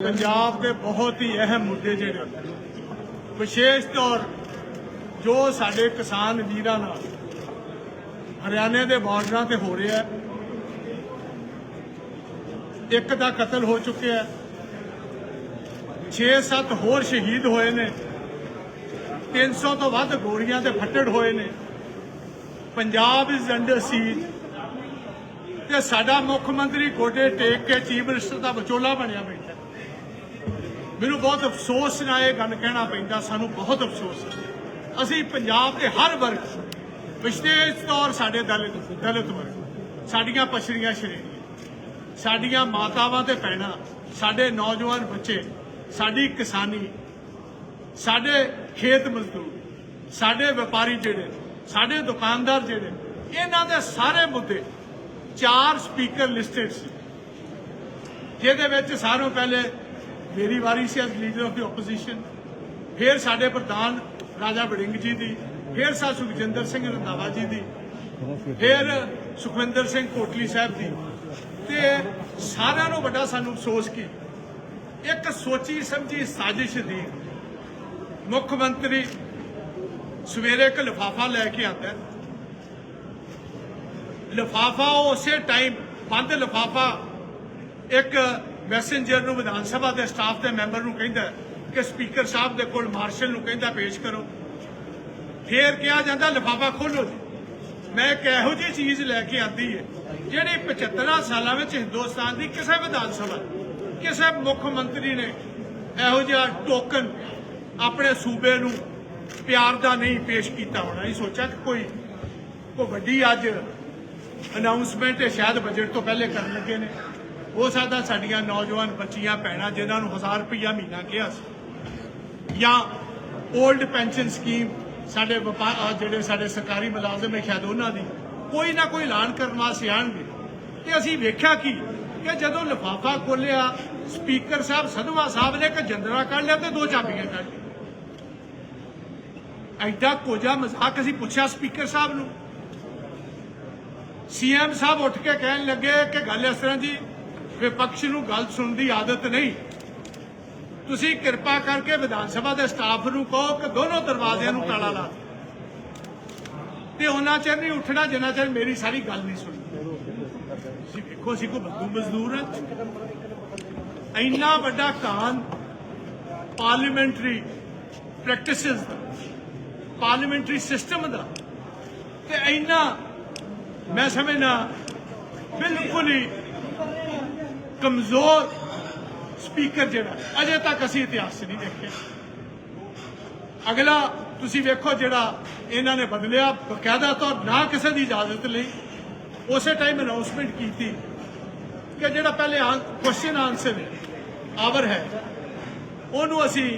ਪੰਜਾਬ ਦੇ ਬਹੁਤ ਹੀ ਅਹਿਮ ਮੁੱਦੇ ਜਿਹੜੇ ਵਿਸ਼ੇਸ਼ ਤੌਰ ਜੋ ਸਾਡੇ ਕਿਸਾਨ ਵੀਰਾਂ ਨਾਲ ਹਰਿਆਣੇ ਦੇ ਬਾਰਡਰਾਂ ਤੇ ਹੋ ਰਿਹਾ ਇੱਕ ਦਾ ਕਤਲ ਹੋ ਚੁੱਕਿਆ ਹੈ। 6-7 ਹੋਰ ਸ਼ਹੀਦ ਹੋਏ ਨੇ। 300 ਤੋਂ ਵੱਧ ਗੋਲੀਆਂ ਤੇ ਫੱਟੜ ਹੋਏ ਨੇ। ਪੰਜਾਬ ਇਜ਼ ਅੰਡਰ ਸੀਜ ਤੇ ਸਾਡਾ ਮੁੱਖ ਮੰਤਰੀ ਗੋਡੇ ਟੇਕ ਕੇ ਚੀਫ ਮਿਨਿਸਟਰ ਦਾ ਵਿਚੋਲਾ ਬਣਿਆ ਬੈਠਾ ਮੈਨੂੰ ਬਹੁਤ ਅਫਸੋਸ ਨਾਲ ਇਹ ਗੱਲ ਕਹਿਣਾ ਪੈਂਦਾ, ਸਾਨੂੰ ਬਹੁਤ ਅਫਸੋਸ ਹੈ ਅਸੀਂ ਪੰਜਾਬ ਦੇ ਹਰ ਵਰਗ ਵਿਸ਼ੇਸ਼ ਤੌਰ ਸਾਡੇ ਦਲਿਤ ਦਲਿਤ ਵਰਗ, ਸਾਡੀਆਂ ਪਛੜੀਆਂ ਸ਼੍ਰੇਣੀਆਂ, ਸਾਡੀਆਂ ਮਾਤਾਵਾਂ ਤੇ ਭੈਣਾਂ, ਸਾਡੇ ਨੌਜਵਾਨ ਬੱਚੇ, ਸਾਡੀ ਕਿਸਾਨੀ, ਸਾਡੇ ਖੇਤ ਮਜ਼ਦੂਰ, ਸਾਡੇ ਵਪਾਰੀ ਜਿਹੜੇ, ਸਾਡੇ ਦੁਕਾਨਦਾਰ ਜਿਹੜੇ, ਇਹਨਾਂ ਦੇ ਸਾਰੇ ਮੁੱਦੇ ਚਾਰ ਸਪੀਕਰ ਲਿਸਟਡ ਸੀ। ਜਿਹਦੇ ਵਿੱਚ ਸਾਰੋਂ ਪਹਿਲੇ ਮੇਰੀ ਵਾਰੀ ਸੀ as leader of the opposition ਫਿਰ ਸਾਡੇ ਪ੍ਰਧਾਨ ਰਾਜਾ ਵੜਿੰਗ ਜੀ ਦੀ, ਫਿਰ ਸਾ ਸੁਖਜਿੰਦਰ ਸਿੰਘ ਰੰਧਾਵਾ ਜੀ ਦੀ, ਫਿਰ ਸੁਖਵਿੰਦਰ ਸਿੰਘ ਕੋਟਲੀ ਸਾਹਿਬ ਦੀ ਤੇ ਸਾਰਿਆਂ ਨੂੰ ਵੱਡਾ ਸਾਨੂੰ ਅਫਸੋਸ ਕੀ, ਇੱਕ ਸੋਚੀ ਸਮਝੀ ਸਾਜ਼ਿਸ਼ ਦੀ ਮੁੱਖ ਮੰਤਰੀ ਸਵੇਰੇ ਇੱਕ ਲਿਫਾਫਾ ਲੈ ਕੇ ਆਉਂਦਾ ਹੈ। ਲਿਫਾਫਾ ਉਸੇ ਟਾਈਮ ਬੰਦ ਲਿਫਾਫਾ ਇੱਕ ਮੈਸੇਂਜਰ ਨੂੰ ਵਿਧਾਨ ਸਭਾ ਦੇ ਸਟਾਫ ਦੇ ਮੈਂਬਰ ਨੂੰ ਕਹਿੰਦਾ ਕਿ ਸਪੀਕਰ ਸਾਹਿਬ ਦੇ ਕੋਲ ਮਾਰਸ਼ਲ ਨੂੰ ਕਹਿੰਦਾ ਪੇਸ਼ ਕਰੋ। ਫੇਰ ਕਿਹਾ ਜਾਂਦਾ, ਲਿਫਾਫਾ ਖੋਲੋ ਜੀ। ਮੈਂ ਇੱਕ ਇਹੋ ਜਿਹੀ ਚੀਜ਼ ਲੈ ਕੇ ਆਂਦੀ ਹੈ ਜਿਹੜੀ 75 ਸਾਲਾਂ ਵਿੱਚ ਹਿੰਦੁਸਤਾਨ ਦੀ ਕਿਸੇ ਵਿਧਾਨ ਸਭਾ, ਕਿਸੇ ਮੁੱਖ ਮੰਤਰੀ ਨੇ ਇਹੋ ਜਿਹਾ ਟੋਕਨ ਆਪਣੇ ਸੂਬੇ ਨੂੰ ਪਿਆਰ ਦਾ ਨਹੀਂ ਪੇਸ਼ ਕੀਤਾ ਹੋਣਾ। ਇਹ ਸੋਚਿਆ ਕਿ ਕੋਈ ਕੋਈ ਵੱਡੀ ਅੱਜ ਅਨਾਉਂਸਮੈਂਟ ਸ਼ਾਇਦ ਬਜਟ ਤੋਂ ਪਹਿਲੇ ਕਰਨ ਲੱਗੇ ਨੇ। ਹੋ ਸਕਦਾ ਸਾਡੀਆਂ ਨੌਜਵਾਨ ਬੱਚੀਆਂ, ਭੈਣਾਂ, ਜਿਨ੍ਹਾਂ ਨੂੰ 1000 ਰੁਪਇਆ ਮਹੀਨਾ ਕਿਹਾ ਸੀ। ਜਾਂ 올ਡ ਪੈਨਸ਼ਨ ਸਕੀਮ ਸਾਡੇ ਵਪਾਰ ਜਿਹੜੇ ਸਾਡੇ ਸਰਕਾਰੀ ਮੁਲਾਜ਼ਮ ਹੈ ਸ਼ਾਇਦ ਉਹਨਾਂ ਦੀ, ਕੋਈ ਨਾ ਕੋਈ ਐਲਾਨ ਕਰਨ ਵਾਸਤੇ ਆਣਗੇ ਤੇ ਅਸੀਂ ਵੇਖਿਆ ਕੀ? ਕਿ ਜਦੋਂ ਲਿਫਾਫਾ ਖੋਲਿਆ ਸਪੀਕਰ ਸਾਹਿਬ ਸਧਵਾ ਸਾਹਿਬ ਨੇ ਇੱਕ ਜੰਦਰਾ ਕੱਢ ਲਿਆ ਤੇ ਦੋ ਚਾਬੀਆਂ ਕੱਢ ਲਈਆਂ। ਐਡਾ ਕੋਜਾ ਮਜ਼ਾਕ ਅਸੀਂ ਪੁੱਛਿਆ ਸਪੀਕਰ ਸਾਹਿਬ ਨੂੰ। ਸੀਐਮ ਸਾਹਿਬ ਉੱਠ ਕੇ ਕਹਿਣ ਲੱਗੇ ਕਿ ਗੱਲ ਇਸ ਤਰ੍ਹਾਂ ਜੀ ਵਿਪਕਸ਼ ਨੂੰ ਗੱਲ ਸੁਣਨ ਦੀ ਆਦਤ ਨਹੀਂ। ਤੁਸੀਂ ਕਿਰਪਾ ਕਰਕੇ ਵਿਧਾਨ ਸਭਾ ਦੇ ਸਟਾਫ ਨੂੰ ਕਹੋ ਕਿ ਦੋਨੋਂ ਦਰਵਾਜ਼ਿਆਂ ਨੂੰ ਤਾਲਾ ਲਾ ਦਿਓ। ਤੇ ਉਹਨਾਂ ਚਿਰ ਨਹੀਂ ਉੱਠਣਾ, ਜਿੰਨਾ ਚਿਰ ਮੇਰੀ ਸਾਰੀ ਗੱਲ ਨਹੀਂ ਸੁਣੀ ਤੁਸੀਂ ਵੇਖੋ, ਅਸੀਂ ਕੋ ਬੰਦੂ ਮਜ਼ਦੂਰ ਹਾਂ। ਇੰਨਾ ਵੱਡਾ ਕਾਨ ਪਾਰਲੀਮੈਂਟਰੀ ਪ੍ਰੈਕਟਿਸਿਸ ਦਾ, ਪਾਰਲੀਮੈਂਟਰੀ ਸਿਸਟਮ ਦਾ, ਤੇ ਇੰਨਾ ਮੈਂ ਸਮਝਣਾ ਬਿਲਕੁਲ ਹੀ ਕਮਜ਼ੋਰ ਸਪੀਕਰ ਜਿਹੜਾ, ਅਜੇ ਤੱਕ ਅਸੀਂ ਇਤਿਹਾਸ 'ਚ ਨਹੀਂ ਦੇਖਿਆ। ਅਗਲਾ, ਤੁਸੀਂ ਵੇਖੋ ਜਿਹੜਾ ਇਹਨਾਂ ਨੇ ਬਦਲਿਆ ਬਕਾਇਦਾ ਤੌਰ, ਨਾ ਕਿਸੇ ਦੀ ਇਜਾਜ਼ਤ ਲਈ, ਉਸੇ ਟਾਈਮ ਅਨਾਉਂਸਮੈਂਟ ਕੀਤੀ ਕਿ ਜਿਹੜਾ ਪਹਿਲੇ ਕੁਐਸਚਨ ਆਨਸਰ ਆਵਰ ਹੈ, ਉਹਨੂੰ ਅਸੀਂ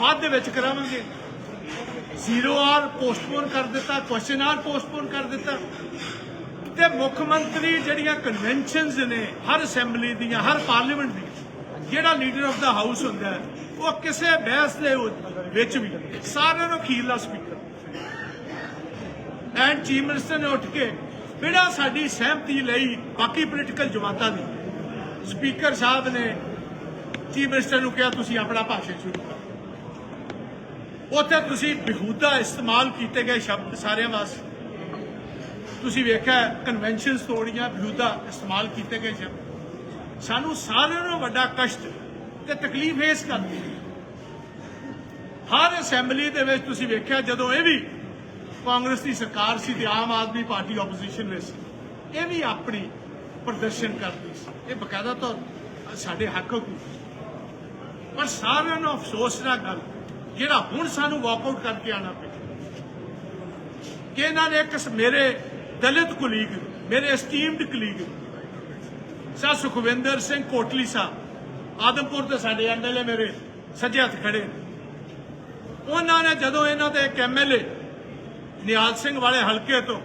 ਬਾਅਦ ਦੇ ਵਿੱਚ ਕਰਾਵਾਂਗੇ। ਜ਼ੀਰੋ ਆਰ ਪੋਸਟਪੋਨ ਕਰ ਦਿੱਤਾ ਕੁਐਸਚਨ ਆਰ ਪੋਸਟਪੋਨ ਕਰ ਦਿੱਤਾ। ਤੇ ਮੁੱਖ ਮੰਤਰੀ ਜਿਹੜੀਆਂ ਕਨਵੈਨਸ਼ਨਸ ਨੇ, ਹਰ ਅਸੈਂਬਲੀ ਦੀਆਂ, ਹਰ ਪਾਰਲੀਮੈਂਟ ਦੀਆਂ, ਜਿਹੜਾ ਲੀਡਰ ਆਫ ਦਾ ਹਾਊਸ ਹੁੰਦਾ ਹੈ, ਉਹ ਕਿਸੇ ਬਹਿਸ ਦੇ ਵਿੱਚ ਵੀ, ਸਾਰਿਆਂ ਨੂੰ ਅਖੀਰਲਾ ਸਪੀਕਰ ਐਂਡ ਚੀਫ ਮਿਨਿਸਟਰ ਨੇ ਉੱਠ ਕੇ ਬਿਨਾਂ ਸਾਡੀ ਸਹਿਮਤੀ ਲਈ ਬਾਕੀ ਪੋਲੀਟੀਕਲ ਜਮਾਤਾਂ ਦੀ ਸਪੀਕਰ ਸਾਹਿਬ ਨੇ ਚੀਫ ਮਿਨਿਸਟਰ ਨੂੰ ਕਿਹਾ, ਤੁਸੀਂ ਆਪਣਾ ਭਾਸ਼ਣ ਸ਼ੁਰੂ ਕਰੋ। ਉੱਥੇ ਤੁਸੀਂ ਬਿਹੂਦਾ ਇਸਤੇਮਾਲ ਕੀਤੇ ਗਏ ਸ਼ਬਦ ਸਾਰਿਆਂ ਵਾਸਤੇ। ਤੁਸੀਂ ਵੇਖਿਆ ਕਨਵੈਨਸ਼ਨਸ ਤੋੜੀਆਂ ਬਿਹੂਦਾ ਇਸਤੇਮਾਲ ਕੀਤੇ ਗਏ ਸ਼ਬਦ ਸਾਨੂੰ ਸਾਰਿਆਂ ਨੂੰ ਵੱਡਾ ਕਸ਼ਟ ਤੇ ਤਕਲੀਫ ਇਸ ਕਰਦੀ ਹੈ। ਹਰ ਅਸੈਂਬਲੀ ਦੇ ਵਿੱਚ ਤੁਸੀਂ ਵੇਖਿਆ ਜਦੋਂ ਇਹ ਵੀ ਕਾਂਗਰਸ ਦੀ ਸਰਕਾਰ ਸੀ ਤੇ ਆਮ ਆਦਮੀ ਪਾਰਟੀ ਆਪੋਜੀਸ਼ਨ ਵਿੱਚ ਸੀ, ਇਹ ਵੀ ਆਪਣੀ ਪ੍ਰਦਰਸ਼ਨ ਕਰਦੀ ਸੀ। ਇਹ ਬਕਾਇਦਾ ਤੌਰ ਸਾਡੇ ਹੱਕ ਹਕੂਕ ਪਰ ਸਾਰਿਆਂ ਨੂੰ ਅਫਸੋਸ ਨਾਲ ਗੱਲ, ਜਿਹੜਾ ਹੁਣ ਸਾਨੂੰ ਵਾਕਆਊਟ ਕਰਕੇ ਆਣਾ ਪਿਆ, ਕਿ ਇਹਨਾਂ ਨੇ ਇੱਕ ਮੇਰੇ ਦਲਿਤ ਕੁਲੀਗ, ਮੇਰੇ ਐਸਟੀਮਡ ਕੁਲੀਗ ਸਾ ਸੁਖਵਿੰਦਰ ਸਿੰਘ ਕੋਟਲੀ ਸਾਹਿਬ ਆਦਮਪੁਰ ਦੇ ਸਾਡੇ ਐਮਐਲਏ ਮੇਰੇ ਸੱਜੇ ਹੱਥ ਖੜੇ ਨੇ। ਉਹਨਾਂ ਨੇ ਜਦੋਂ ਇਹਨਾਂ ਦੇ ਇੱਕ ਐਮਐਲਏ ਨਿਹਾਲ ਸਿੰਘ ਵਾਲੇ ਹਲਕੇ ਤੋਂ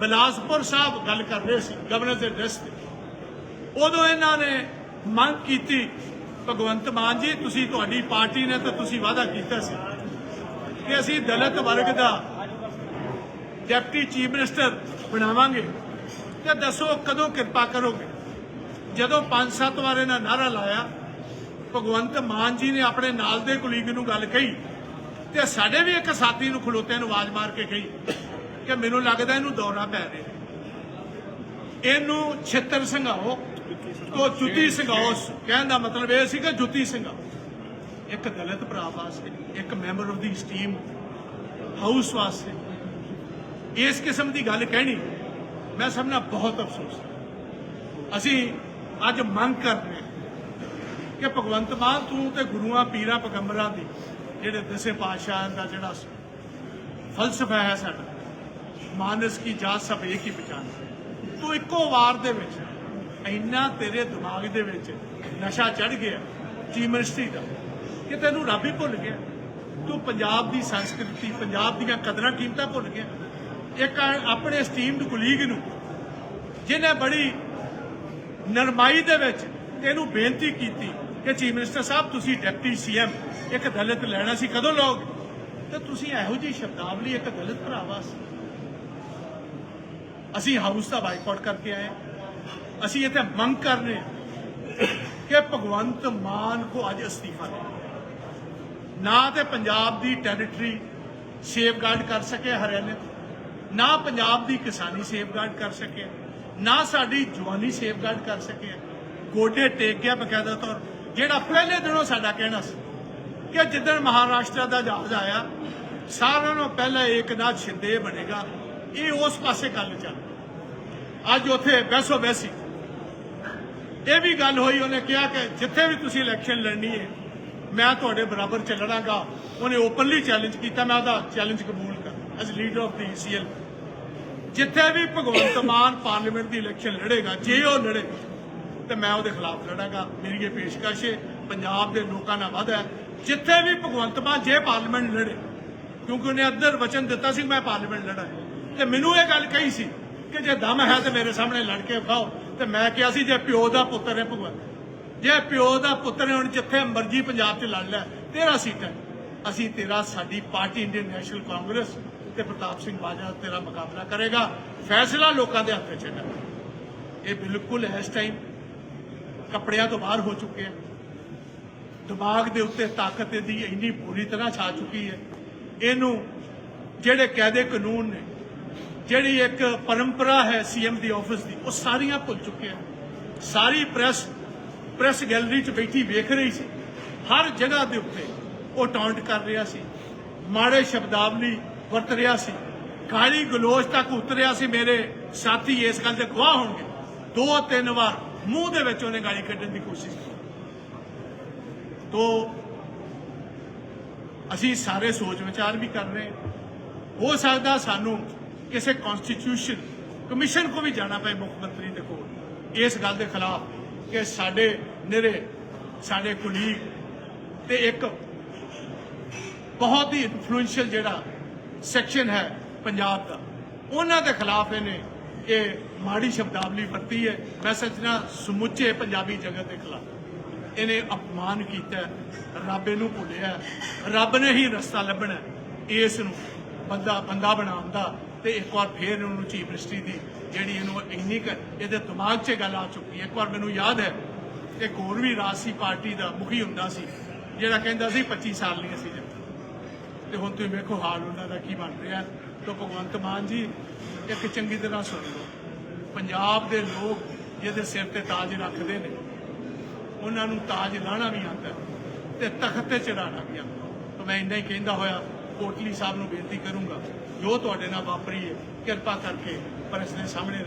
ਬਲਾਸਪੁਰ ਸਾਹਿਬ ਗੱਲ ਕਰ ਰਹੇ ਸੀ ਗਵਰਨਰ ਦੇ ਡੈਸਕ ਤੇ, ਉਦੋਂ ਇਹਨਾਂ ਨੇ ਮੰਗ ਕੀਤੀ, ਭਗਵੰਤ ਮਾਨ ਜੀ, ਤੁਸੀਂ ਤੁਹਾਡੀ ਪਾਰਟੀ ਨੇ ਤਾਂ ਤੁਸੀਂ ਵਾਅਦਾ ਕੀਤਾ ਸੀ ਕਿ ਅਸੀਂ ਦਲਿਤ ਵਰਗ ਦਾ ਡਿਪਟੀ ਚੀਫ ਮਿਨਿਸਟਰ ਬਣਾਵਾਂਗੇ ਤੇ ਦੱਸੋ ਕਦੋਂ ਕਿਰਪਾ ਕਰੋਗੇ? ਜਦੋਂ ਪੰਜ ਸੱਤ ਵਾਰ ਇਹਨਾਂ ਨਾਰਾ ਲਾਇਆ, ਭਗਵੰਤ ਮਾਨ ਜੀ ਨੇ ਆਪਣੇ ਨਾਲ ਦੇ ਕੁਲੀਗ ਨੂੰ ਗੱਲ ਕਹੀ ਤੇ ਸਾਡੇ ਵੀ ਇੱਕ ਸਾਥੀ ਨੂੰ ਖਲੋਤੇ ਨੂੰ ਆਵਾਜ਼ ਮਾਰ ਕੇ ਕਹੀ ਕਿ ਮੈਨੂੰ ਲੱਗਦਾ ਇਹਨੂੰ ਦੌਰਾ ਪੈ ਰਿਹਾ। ਇਹਨੂੰ ਛਿੱਤਰ ਸੰਘਾਓ ਉਹ ਜੁੱਤੀ ਸੰਘਾਓ। ਕਹਿਣ ਦਾ ਮਤਲਬ ਇਹ ਸੀ ਕਿ ਜੁੱਤੀ ਸੰਘਾਓ। ਇੱਕ ਦਲਿਤ ਭਰਾ ਵਾਸਤੇ, ਇੱਕ member of the team house ਵਾਸਤੇ ਇਸ ਕਿਸਮ ਦੀ ਗੱਲ ਕਹਿਣੀ, ਮੈਂ ਸਭ ਨਾਲ ਬਹੁਤ ਅਫਸੋਸ ਅਸੀਂ ਅੱਜ ਮੰਗ ਕਰਦੇ ਹਾਂ ਕਿ ਭਗਵੰਤ ਮਾਨ ਤੂੰ ਤੇ ਗੁਰੂਆਂ ਪੀਰਾਂ ਪੈਗੰਬਰਾਂ ਦੀ, ਜਿਹੜੇ ਦਸੇ ਪਾਤਸ਼ਾਹਾਂ ਦਾ ਜਿਹੜਾ ਫਲਸਫਾ ਹੈ ਸਾਡਾ, ਮਾਨਸ ਕੀ ਜਾਤ ਸਭ ਇੱਕ ਹੀ ਪਛਾਣ ਤੂੰ ਇੱਕੋ ਵਾਰ ਦੇ ਵਿੱਚ, ਇੰਨਾ ਤੇਰੇ ਦਿਮਾਗ ਦੇ ਵਿੱਚ ਨਸ਼ਾ ਚੜ ਗਿਆ, ਚੀਫ ਮਿਨਿਸਟਰੀ ਦਾ, ਕਿ ਤੈਨੂੰ ਰੱਬ ਹੀ ਭੁੱਲ ਗਿਆ। ਤੂੰ ਪੰਜਾਬ ਦੀ ਸੰਸਕ੍ਰਿਤੀ, ਪੰਜਾਬ ਦੀਆਂ ਕਦਰਾਂ ਕੀਮਤਾਂ ਭੁੱਲ ਗਿਆ। ਇੱਕ ਆਪਣੇ ਸਟੀਮਡ ਕੁਲੀਗ ਨੂੰ, ਜਿਹਨੇ ਬੜੀ ਨਰਮਾਈ ਦੇ ਵਿੱਚ ਇਹਨੂੰ ਬੇਨਤੀ ਕੀਤੀ ਕਿ ਚੀਫ ਮਿਨਿਸਟਰ ਸਾਹਿਬ, ਤੁਸੀਂ ਡਿਪਟੀ ਸੀਐਮ, ਇੱਕ ਦਲਿਤ ਲੈਣਾ ਸੀ, ਕਦੋਂ ਲੋਗ ਤੇ ਤੁਸੀਂ ਇਹੋ ਜਿਹੀ ਸ਼ਬਦਾਵਲੀ ਇੱਕ ਦਲਿਤ ਭਰਾ ਵਾਸਤੇ ਅਸੀਂ ਹਾਊਸ ਦਾ ਬਾਈਕਾਟ ਕਰਕੇ ਆਏ ਅਸੀਂ ਇੱਥੇ ਮੰਗ ਕਰ ਰਹੇ ਕਿ ਭਗਵੰਤ ਮਾਨ ਕੋ ਅੱਜ ਅਸਤੀਫਾ ਦੇ। ਨਾ ਤੇ ਪੰਜਾਬ ਦੀ ਟੈਰੀਟਰੀ ਸੇਫਗਾਰਡ ਕਰ ਸਕੇ ਹਰਿਆਣੇ ਤੋਂ। ਨਾ ਪੰਜਾਬ ਦੀ ਕਿਸਾਨੀ ਸੇਫਗਾਰਡ ਕਰ ਸਕਿਆ ਨਾ ਸਾਡੀ ਜਵਾਨੀ ਸੇਫਗਾਰਡ ਕਰ ਸਕੇ। ਗੋਡੇ ਟੇਕ ਗਿਆ ਬਕਾਇਦਾ ਤੌਰ, ਜਿਹੜਾ ਪਹਿਲੇ ਦਿਨੋਂ ਸਾਡਾ ਕਹਿਣਾ ਸੀ ਕਿ ਜਿੱਦਣ ਮਹਾਰਾਸ਼ਟਰ ਦਾ ਜਹਾਜ਼ ਆਇਆ, ਸਾਰਿਆਂ ਨੂੰ ਪਹਿਲਾਂ ਏਕਨਾਥ ਸ਼ਿੰਦੇ ਬਣੇਗਾ। ਇਹ ਉਸ ਪਾਸੇ ਗੱਲ ਚੱਲ ਅੱਜ ਉੱਥੇ ਬੈਸੋ ਬੈਸੀ ਇਹ ਵੀ ਗੱਲ ਹੋਈ, ਉਹਨੇ ਕਿਹਾ ਕਿ ਜਿੱਥੇ ਵੀ ਤੁਸੀਂ ਇਲੈਕਸ਼ਨ ਲੜਨੀ ਹੈ ਮੈਂ ਤੁਹਾਡੇ ਬਰਾਬਰ ਚੱਲਣਾਗਾ। ਉਹਨੇ ਓਪਨਲੀ ਚੈਲੰਜ ਕੀਤਾ, ਮੈਂ ਉਹਦਾ ਚੈਲੰਜ ਕਬੂਲ as leader of the CL ਜਿੱਥੇ ਵੀ ਭਗਵੰਤ ਮਾਨ ਪਾਰਲੀਮੈਂਟ ਦੀ ਇਲੈਕਸ਼ਨ ਲੜੇਗਾ, ਜੇ ਉਹ ਲੜੇ, ਤੇ ਮੈਂ ਉਹਦੇ ਖਿਲਾਫ ਲੜਾਂਗਾ। ਮੇਰੀ ਇਹ ਪੇਸ਼ਕਸ਼ ਹੈ, ਪੰਜਾਬ ਦੇ ਲੋਕਾਂ ਨਾਲ ਵਾਅਦਾ ਹੈ। ਜਿੱਥੇ ਵੀ ਭਗਵੰਤ ਮਾਨ ਜੇ ਪਾਰਲੀਮੈਂਟ ਲੜੇ, ਕਿਉਂਕਿ ਉਹਨੇ ਅੰਦਰ ਵਚਨ ਦਿੱਤਾ ਸੀ, ਮੈਂ ਪਾਰਲੀਮੈਂਟ ਲੜਾਂ। ਤੇ ਮੈਨੂੰ ਇਹ ਗੱਲ ਕਹੀ ਸੀ ਕਿ ਜੇ ਦਮ ਹੈ ਤੇ ਮੇਰੇ ਸਾਹਮਣੇ ਲੜ ਕੇ ਵਿਖਾਓ। ਤੇ ਮੈਂ ਕਿਹਾ ਸੀ, ਜੇ ਪਿਓ ਦਾ ਪੁੱਤਰ ਹੈ ਭਗਵੰਤ, ਜੇ ਪਿਓ ਦਾ ਪੁੱਤਰ ਹੈ, ਹੁਣ ਜਿੱਥੇ ਮਰਜ਼ੀ ਪੰਜਾਬ 'ਚ ਲੜ ਲੈ, ਤੇਰਾ ਸੀਟ ਹੈ। ਅਸੀਂ ਤੇਰਾ, ਸਾਡੀ ਪਾਰਟੀ ਇੰਡੀਅਨ ਨੈਸ਼ਨਲ ਕਾਂਗਰਸ ਤੇ ਪ੍ਰਤਾਪ ਸਿੰਘ ਬਾਜਵਾ ਤੇਰਾ ਮੁਕਾਬਲਾ ਕਰੇਗਾ। ਫੈਸਲਾ ਲੋਕਾਂ ਦੇ ਹੱਥ 'ਚ ਹੈ। ਇਹ ਬਿਲਕੁਲ ਇਸ ਟਾਈਮ ਕੱਪੜਿਆਂ ਤੋਂ ਬਾਹਰ ਹੋ ਚੁੱਕੇ ਆ। ਦਿਮਾਗ ਦੇ ਉੱਤੇ ਤਾਕਤ ਦੀ ਇੰਨੀ ਬੁਰੀ ਤਰ੍ਹਾਂ ਛਾ ਚੁੱਕੀ ਹੈ। ਇਹਨੂੰ ਜਿਹੜੇ ਕਾਇਦੇ ਕਾਨੂੰਨ ਨੇ, ਜਿਹੜੀ ਇੱਕ ਪਰੰਪਰਾ ਹੈ ਸੀਐਮ ਦੀ ਆਫਿਸ ਦੀ, ਉਹ ਸਾਰੀਆਂ ਭੁੱਲ ਚੁੱਕੇ ਆ। ਸਾਰੀ ਪ੍ਰੈਸ ਪ੍ਰੈਸ ਗੈਲਰੀ 'ਚ ਬੈਠੀ ਵੇਖ ਰਹੀ ਸੀ। ਹਰ ਜਗ੍ਹਾ ਦੇ ਉੱਤੇ ਉਹ ਟਾਂਟ ਕਰ ਰਿਹਾ ਸੀ। ਮਾੜੇ ਸ਼ਬਦਾਵਲੀ ਵਰਤ ਰਿਹਾ ਸੀ। ਗਾਲੀ ਗਲੋਚ ਤੱਕ ਉਤਰਿਆ ਸੀ ਮੇਰੇ ਸਾਥੀ, ਇਸ ਗੱਲ ਦੇ ਗਵਾਹ ਹੋਣਗੇ। ਦੋ ਤਿੰਨ ਵਾਰ ਮੂੰਹ ਦੇ ਵਿੱਚ ਉਹਨੇ ਗਾਲੀ ਕੱਢਣ ਦੀ ਕੋਸ਼ਿਸ਼ ਕੀਤੀ। ਤੋ ਅਸੀਂ ਸਾਰੇ ਸੋਚ ਵਿਚਾਰ ਵੀ ਕਰ ਰਹੇ ਹੋ। ਸਕਦਾ ਸਾਨੂੰ ਕਿਸੇ ਕਨਸਟੀਟਿਊਸ਼ਨ ਕਮਿਸ਼ਨ ਕੋ ਵੀ ਜਾਣਾ ਪਏ ਮੁੱਖ ਮੰਤਰੀ ਦੇ ਕੋਲ। ਇਸ ਗੱਲ ਦੇ ਖਿਲਾਫ ਕਿ ਸਾਡੇ ਨਿਰੇ ਸਾਡੇ ਕੁਲੀਗ ਤੇ ਇੱਕ ਬਹੁਤ ਹੀ ਇਨਫਲੂਐਂਸ਼ੀਅਲ ਜਿਹੜਾ ਸੈਕਸ਼ਨ ਹੈ ਪੰਜਾਬ ਦਾ। ਉਹਨਾਂ ਦੇ ਖਿਲਾਫ ਇਹਨੇ ਇਹ ਮਾੜੀ ਸ਼ਬਦਾਵਲੀ ਵਰਤੀ ਹੈ। ਮੈਂ ਸੱਚਣਾ ਸਮੁੱਚੇ ਪੰਜਾਬੀ ਜਗਤ ਦੇ ਖਿਲਾਫ। ਇਹਨੇ ਅਪਮਾਨ ਕੀਤਾ ਰੱਬ ਇਹਨੂੰ ਭੁੱਲਿਆ ਰੱਬ ਨੇ ਹੀ ਰਸਤਾ ਲੱਭਣਾ ਇਸ ਨੂੰ ਬੰਦਾ ਬੰਦਾ ਬਣਾਉਣ ਦਾ ਤੇ ਇੱਕ ਵਾਰ ਫੇਰ ਇਹਨੂੰ ਚੀਫ ਮਿਨਿਸਟਰੀ ਦੀ ਜਿਹੜੀ ਇਹਨੂੰ ਇੰਨੀ ਕੁ ਇਹਦੇ ਦਿਮਾਗ 'ਚ ਗੱਲ ਆ ਚੁੱਕੀ ਹੈ। ਇੱਕ ਵਾਰ ਮੈਨੂੰ ਯਾਦ ਹੈ, ਇੱਕ ਹੋਰ ਵੀ ਰਾਜਸੀ ਪਾਰਟੀ ਦਾ ਮੁਖੀ ਹੁੰਦਾ ਸੀ, ਜਿਹੜਾ ਕਹਿੰਦਾ ਸੀ 25 ਸਾਲ ਨਹੀਂ ਅਸੀਂ ਤੇ ਹੁਣ ਤੁਸੀਂ ਵੇਖੋ ਹਾਲ ਉਹਨਾਂ ਦਾ ਕੀ ਬਣ ਰਿਹਾ। ਤਾਂ ਭਗਵੰਤ ਮਾਨ ਜੀ, ਇੱਕ ਚੰਗੀ ਤਰ੍ਹਾਂ ਸੁਣ ਲਓ। ਪੰਜਾਬ ਦੇ ਲੋਕ ਜਿਹਦੇ ਸਿਰ ਤੇ ਤਾਜ ਰੱਖਦੇ ਨੇ, ਉਹਨਾਂ ਨੂੰ ਤਾਜ ਲਾਣਾ ਵੀ ਆਉਂਦਾ ਹੈ ਤੇ ਤਖਤ ਤੇ ਚੜਾਉਣਾ ਵੀ ਆਉਂਦਾ ਤਾਂ ਮੈਂ ਇੰਨਾ ਹੀ ਕਹਿੰਦਾ ਹੋਇਆ, ਕੋਟਲੀ ਸਾਹਿਬ ਨੂੰ ਬੇਨਤੀ ਕਰੂੰਗਾ, ਜੋ ਤੁਹਾਡੇ ਨਾਲ ਵਾਪਰੀ ਹੈ, ਕਿਰਪਾ ਕਰਕੇ ਪ੍ਰੈਸ ਦੇ ਸਾਹਮਣੇ